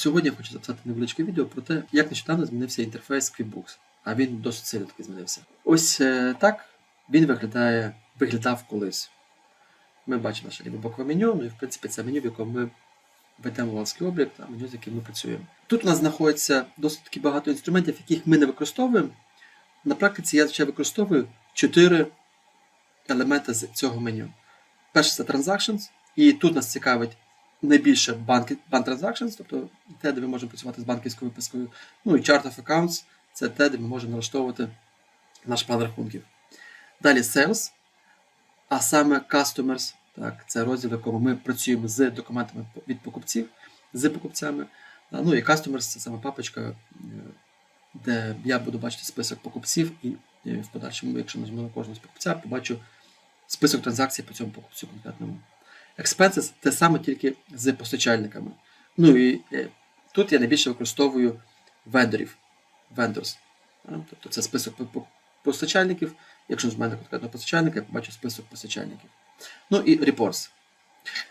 Сьогодні я хочу записати невеличке відео про те, як нещодавно змінився інтерфейс QuickBooks, а він досить сильно таки змінився. Ось е, так він виглядає, виглядав колись. Ми бачимо наше ліве бокове меню, ну і в принципі це меню, в якому ми ведемо власний облік та меню, з яким ми працюємо. Тут у нас знаходиться досить таки багато інструментів, яких ми не використовуємо. На практиці я ще використовую чотири елементи з цього меню. Перше це Transactions, і тут нас цікавить найбільше банки, банк Transactions, тобто те, де ми можемо працювати з банківською випискою. Ну і Chart of Accounts це те, де ми можемо налаштовувати наш план рахунків. Далі Sales, а саме Customers, так, це розділ, в якому ми працюємо з документами від покупців, з покупцями. Ну і Customers це саме папочка, е, де я буду бачити список покупців, і е, в подальшому, якщо нажму на кожного з покупця, побачу список транзакцій по цьому покупцю конкретному. Expenses те саме тільки з постачальниками. Ну і е, тут я найбільше використовую вендорів. Vendors. А, Тобто це список по- по- постачальників. Якщо нажму на конкретного постачальника, я побачу список постачальників. Ну і reports.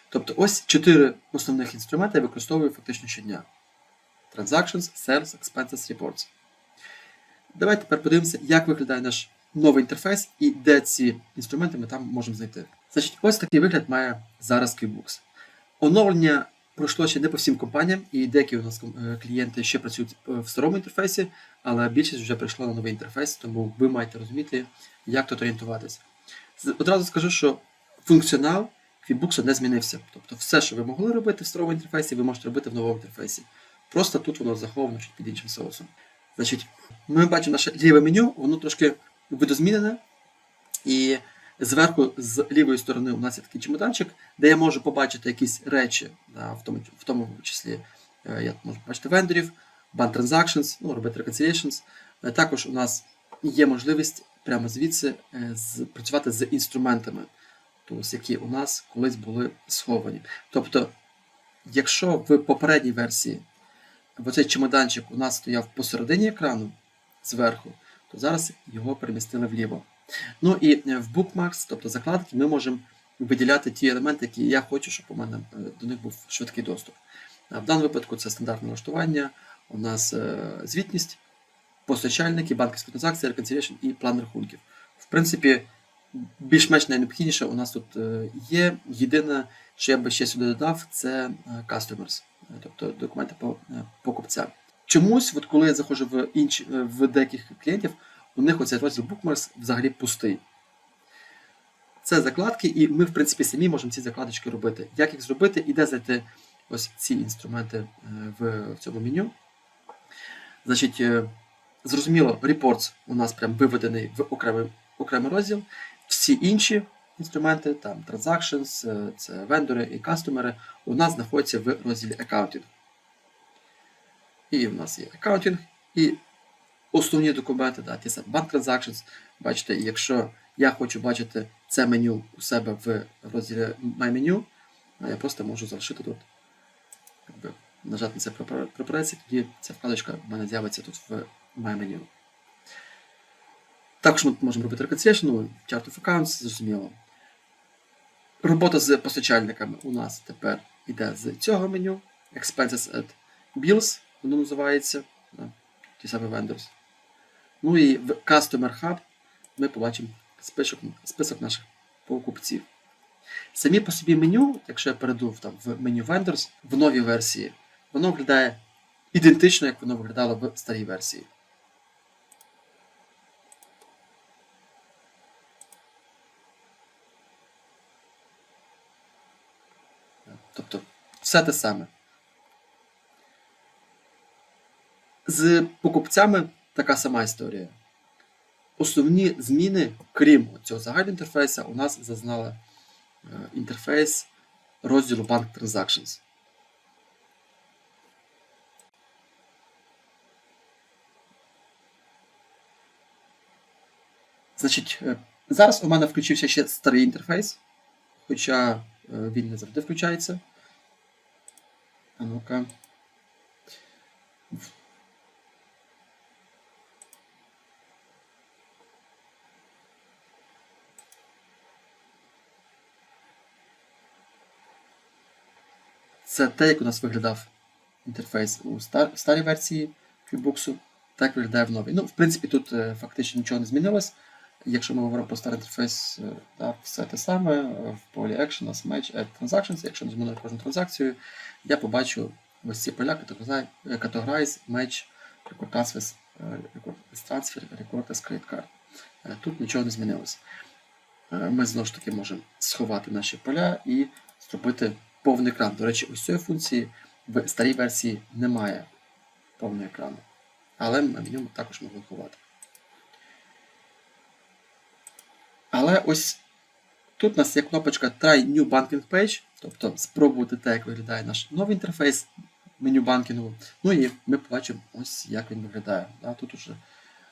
Тобто ось чотири основних інструменти я використовую фактично щодня. Transactions, Sales, Expenses, Reports. Давайте тепер подивимося, як виглядає наш новий інтерфейс і де ці інструменти ми там можемо знайти. Значить, ось такий вигляд має зараз QuickBooks. Оновлення пройшло ще не по всім компаніям, і деякі у нас е, клієнти ще працюють е, в старому інтерфейсі, але більшість вже прийшла на новий інтерфейс, тому ви маєте розуміти, як тут орієнтуватися. Одразу скажу, що функціонал QuickBooks не змінився. Тобто все, що ви могли робити в старому інтерфейсі, ви можете робити в новому інтерфейсі. Просто тут воно заховано під іншим соусом. Значить, ми бачимо наше ліве меню, воно трошки видозмінене. І зверху, з лівої сторони, у нас є такий чемоданчик, де я можу побачити якісь речі, да, в, тому, в тому числі е, я можу побачити вендорів, банк transactions, ну, робити reconciliations. Е, Також у нас є можливість прямо звідси е, працювати з інструментами, тобто, які у нас колись були сховані. Тобто, якщо в попередній версії оцей чемоданчик у нас стояв посередині екрану зверху, то зараз його перемістили вліво. Ну і е, в Bookmarks, тобто закладки, ми можемо виділяти ті елементи, які я хочу, щоб у мене е, до них був швидкий доступ. В даному випадку це стандартне налаштування, у нас е, звітність, постачальники, банківські транзакції, reconciliation і план рахунків. В принципі, більш-менш найнеобхідніше у нас тут є. Єдине, що я би ще сюди додав, це customers, тобто документи по е, покупця. Чомусь, от коли я заходжу в інші в деяких клієнтів, у них оцей розділ Bookmarks взагалі пустий. Це закладки, і ми, в принципі, самі можемо ці закладочки робити. Як їх зробити і де знайти ось ці інструменти е, в цьому меню. Значить, е, зрозуміло, Reports у нас прям виведений в окремий, окремий розділ. Всі інші інструменти, там Transactions, е, це вендори і кастомери, у нас знаходяться в розділі Accounting. І в нас є Accounting, і основні документи, да, ті самі Bank Transactions. Бачите, якщо я хочу бачити це меню у себе в розділі My Menu, я просто можу залишити тут, якби, нажати на це препарацію, тоді ця вкладочка в мене з'явиться тут в My Menu. Також ми можемо робити reconciliation, ну, Chart of Accounts, зрозуміло. Робота з постачальниками у нас тепер йде з цього меню. Expenses at Bills, воно називається. Ті самі vendors. Ну і в Customer Hub ми побачимо список, список наших покупців. Самі по собі меню, якщо я перейду там, в меню Vendors в новій версії, воно виглядає ідентично, як воно виглядало в старій версії. Тобто все те саме. З покупцями така сама історія. Основні зміни, крім цього загального інтерфейсу, у нас зазнала е, інтерфейс розділу Bank Transactions. Значить, е, зараз у мене включився ще старий інтерфейс, хоча е, він не завжди включається. А ну-ка. Це те, як у нас виглядав інтерфейс у стар, старій версії QBooks, так виглядає в новій. Ну, в принципі, тут е, фактично нічого не змінилось. Якщо ми говоримо про старий інтерфейс, е, так, все те саме, е, в полі Action, у нас Match, Add Transactions, якщо нажму на кожну транзакцію, я побачу ось ці поля Categorize, Match, Record Transfer, Transfer, Record as Credit Card. Тут нічого не змінилось. Ми знову ж таки можемо сховати наші поля і зробити повний екран. До речі, ось цієї функції в старій версії немає повного екрану. Але ми в ньому також можемо ховати. Але ось тут у нас є кнопочка Try New Banking Page, тобто спробувати те, як виглядає наш новий інтерфейс меню банкінгу. Ну і ми побачимо ось як він виглядає. Да, Тут уже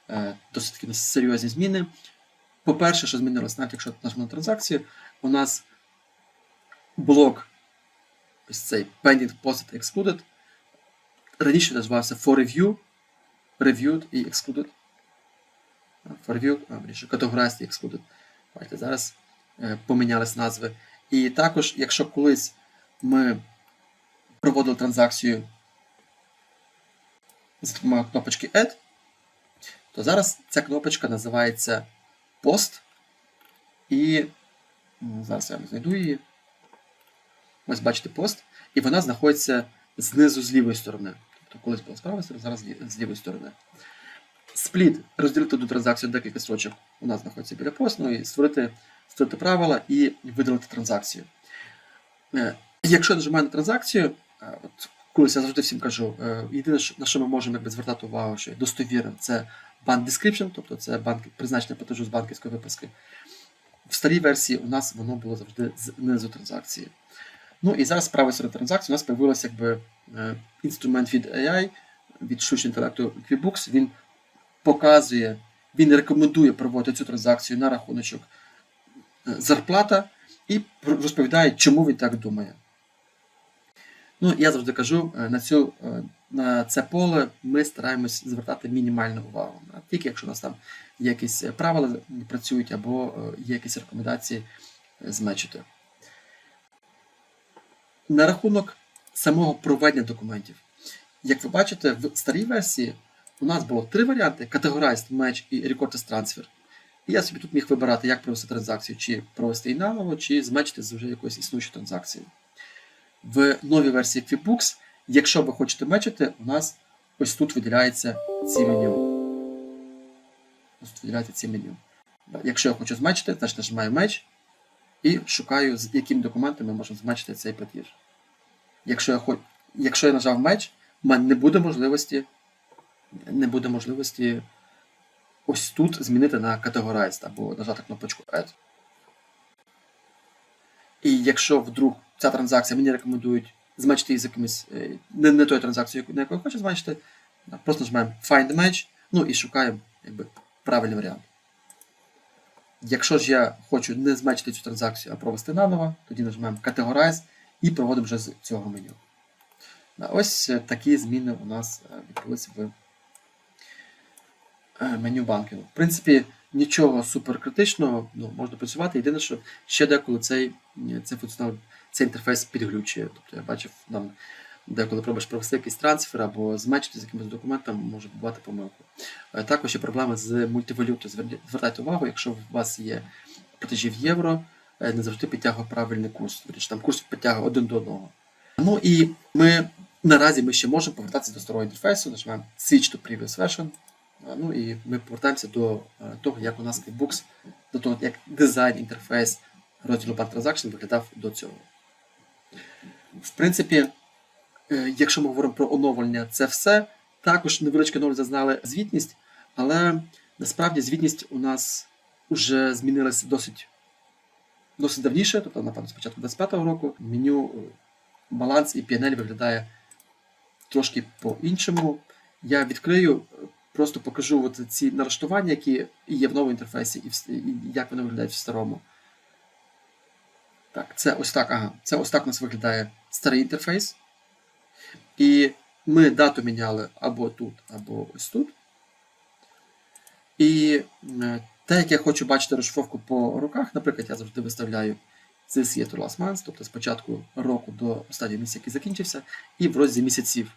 е, досить серйозні зміни. По-перше, що змінилось, навіть якщо нажмемо на транзакцію, у нас блок ось цей Pending Deposit Excluded. Раніше називався For Review, Reviewed і Excluded. For Review, а, Categorized і Excluded. Бачите, зараз е, помінялись назви. І також, якщо колись ми проводили транзакцію за допомогою кнопочки Add, то зараз ця кнопочка називається Post. І зараз я знайду її. Ось бачите пост, і вона знаходиться знизу з лівої сторони. Тобто колись була з правої сторони, зараз з лівої сторони. Спліт розділити до транзакцію декілька строчок нас знаходиться біля пост, ну і створити, створити правила і видалити транзакцію. Е, Якщо я нажимаю на транзакцію, е, от колись я завжди всім кажу, е, єдине, на що ми можемо якби, звертати увагу, що є достовірним, це банк description, тобто це банк, призначення платежу з банківської виписки. В старій версії у нас воно було завжди знизу транзакції. Ну і зараз з правої сторони транзакції у нас з'явився якби е, інструмент від AI, від штучного інтелекту QuickBooks. Він показує, він рекомендує проводити цю транзакцію на рахуночок е, зарплата і розповідає, чому він так думає. Ну, я завжди кажу, е, на, цю, на це поле ми стараємось звертати мінімальну увагу. Тільки якщо у нас там якісь правила працюють або є якісь рекомендації зменшити. На рахунок самого проведення документів. Як ви бачите, в старій версії у нас було три варіанти: Categorized, Match і Record as Transfer. І я собі тут міг вибирати, як провести транзакцію, чи провести її наново, чи змечити з вже якоюсь існуючою транзакцією. В новій версії QuickBooks, якщо ви хочете мечити, у нас ось тут виділяється ці меню. Ось тут виділяється ці меню. Якщо я хочу змечити, значить нажимаю меч і шукаю, з яким документом ми можемо змечити цей платіж. Якщо я, хоч... Якщо я нажав меч, в мене не буде можливості, не буде можливості ось тут змінити на Categorized або нажати кнопочку Add. І якщо вдруг ця транзакція мені рекомендують змечити її з якимось е, не, не тою транзакцією, на яку я хочу змечити, просто нажимаємо Find Match, ну і шукаємо якби, правильний варіант. Якщо ж я хочу не зменшити цю транзакцію, а провести наново, тоді нажимаємо Categorize і проводимо вже з цього меню. Ось е, такі зміни у нас е, відбулися в е, меню банкінгу. В принципі, нічого суперкритичного, ну, можна працювати. Єдине, що ще деколи цей, цей функціонал, цей інтерфейс підглючує. Тобто я бачив, деколи пробуєш провести якийсь трансфер або зменшити з якимось документом, може бувати помилку. Е, Також є проблеми з мультивалютою. Звертайте увагу, якщо у вас є платежі в євро, е, не завжди підтягує правильний курс. Тобто там курс підтягує один до одного. Ну і ми наразі ми ще можемо повертатися до старого інтерфейсу, нажимаємо Switch to Previous Version. Е, Ну і ми повертаємося до того, як у нас QuickBooks, до того, як дизайн інтерфейс розділу Bank Transaction виглядав до цього. В принципі, якщо ми говоримо про оновлення, це все. Також невеличке оновлення зазнали звітність, але насправді звітність у нас вже змінилася досить, досить давніше, тобто, напевно, з початку 25-го року. Меню е, баланс і PNL виглядає трошки по-іншому. Я відкрию, е, просто покажу от ці налаштування, які є в новому інтерфейсі, і як вони виглядають в старому. Так, це ось так. Ага, це ось так у нас виглядає старий інтерфейс. І ми дату міняли або тут, або ось тут. І е, те, як я хочу бачити розшифровку по роках, наприклад, я завжди виставляю This year to last month, тобто з початку року до останнього місяця, який закінчився, і в розділі місяців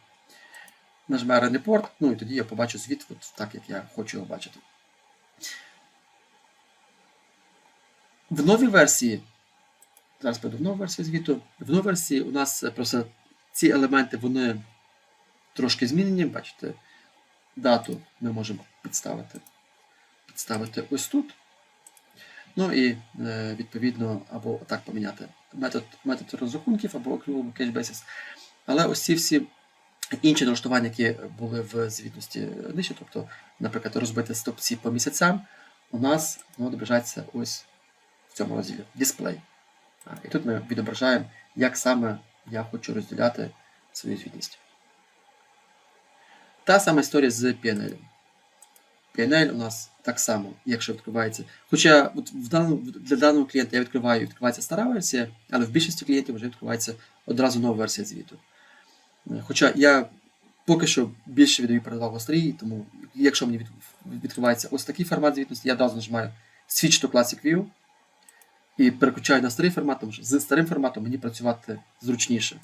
нажимаю Report, ну і тоді я побачу звіт от так, як я хочу його бачити. В новій версії, зараз перейду в нову версію звіту. В новій версії у нас просто ці елементи вони трошки змінені. Бачите, дату ми можемо підставити, підставити ось тут. Ну і е, відповідно, або так поміняти метод, метод розрахунків або cache basis. Але ось ці всі інші налаштування, які були в звітності нижче, тобто, наприклад, розбити стопці по місяцям, у нас воно відображається ось в цьому розділі дисплей. І тут ми відображаємо, як саме я хочу розділяти свою звітність. Та сама історія з PNL. PNL у нас так само, якщо відкривається. Хоча от в даному, для даного клієнта я відкриваю, відкривається стара версія, але в більшості клієнтів вже відкривається одразу нова версія звіту. Хоча я поки що більше віддаю перевагу старій, тому якщо мені відкривається ось такий формат звітності, я одразу нажимаю Switch to Classic View і переключаю на старий формат, тому що з старим форматом мені працювати зручніше.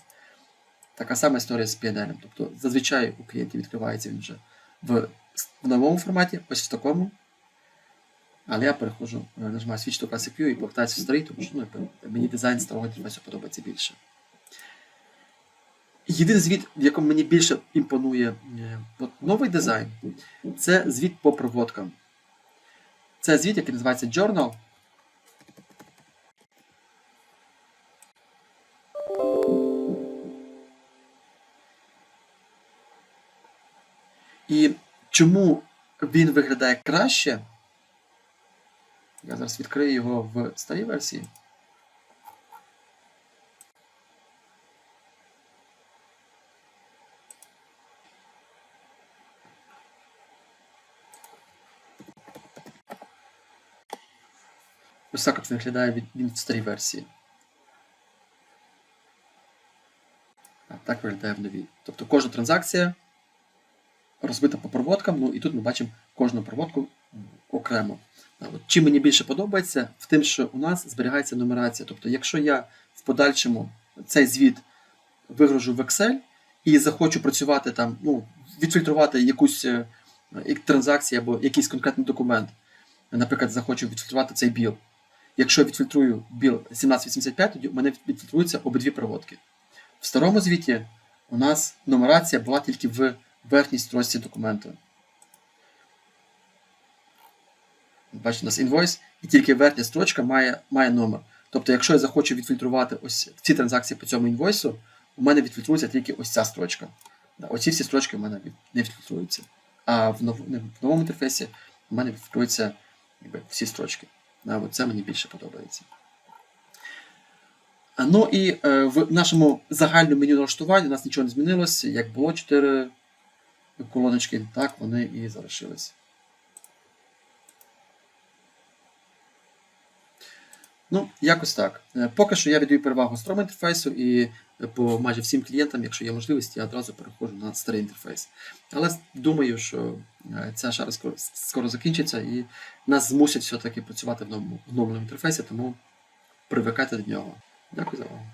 Така сама історія з PNL. Тобто зазвичай у клієнтів відкривається він вже в, новому форматі, ось в такому. Але я переходжу, е, нажимаю Switch to Classic View і повертаюся в старий, тому що ну, мені дизайн старого інтерфейсу подобається більше. Єдиний звіт, в якому мені більше імпонує е, новий дизайн, це звіт по проводкам. Це звіт, який називається Journal. Чому він виглядає краще? Я зараз відкрию його в старій версії. Ось так от виглядає він в старій версії. А так виглядає в новій. Тобто кожна транзакція розбита по проводкам, ну і тут ми бачимо кожну проводку окремо. Чим мені більше подобається, в тим, що у нас зберігається нумерація. Тобто, якщо я в подальшому цей звіт вигружу в Excel і захочу працювати там, ну, відфільтрувати якусь е, транзакцію або якийсь конкретний документ, наприклад, захочу відфільтрувати цей біл. Якщо я відфільтрую біл 1785, тоді у мене відфільтруються обидві проводки. В старому звіті у нас нумерація була тільки в верхній строчці документу. Бачите, у нас інвойс, і тільки верхня строчка має, має номер. Тобто, якщо я захочу відфільтрувати ось ці транзакції по цьому інвойсу, у мене відфільтрується тільки ось ця строчка. Оці всі строчки у мене не відфільтруються. А в, нов, в новому інтерфейсі у мене відфільтруються якби, всі строчки. Це мені більше подобається. Ну і е, в нашому загальному меню налаштування у нас нічого не змінилося. Як було 4 колоночки, так вони і залишились. Ну, якось так. Е, Поки що я віддаю перевагу старому інтерфейсу і е, по майже всім клієнтам, якщо є можливість, я одразу переходжу на старий інтерфейс. Але думаю, що е, ця шара скоро, скоро закінчиться і нас змусять все-таки працювати в новому, в новому інтерфейсі, тому привикайте до нього. Дякую за увагу.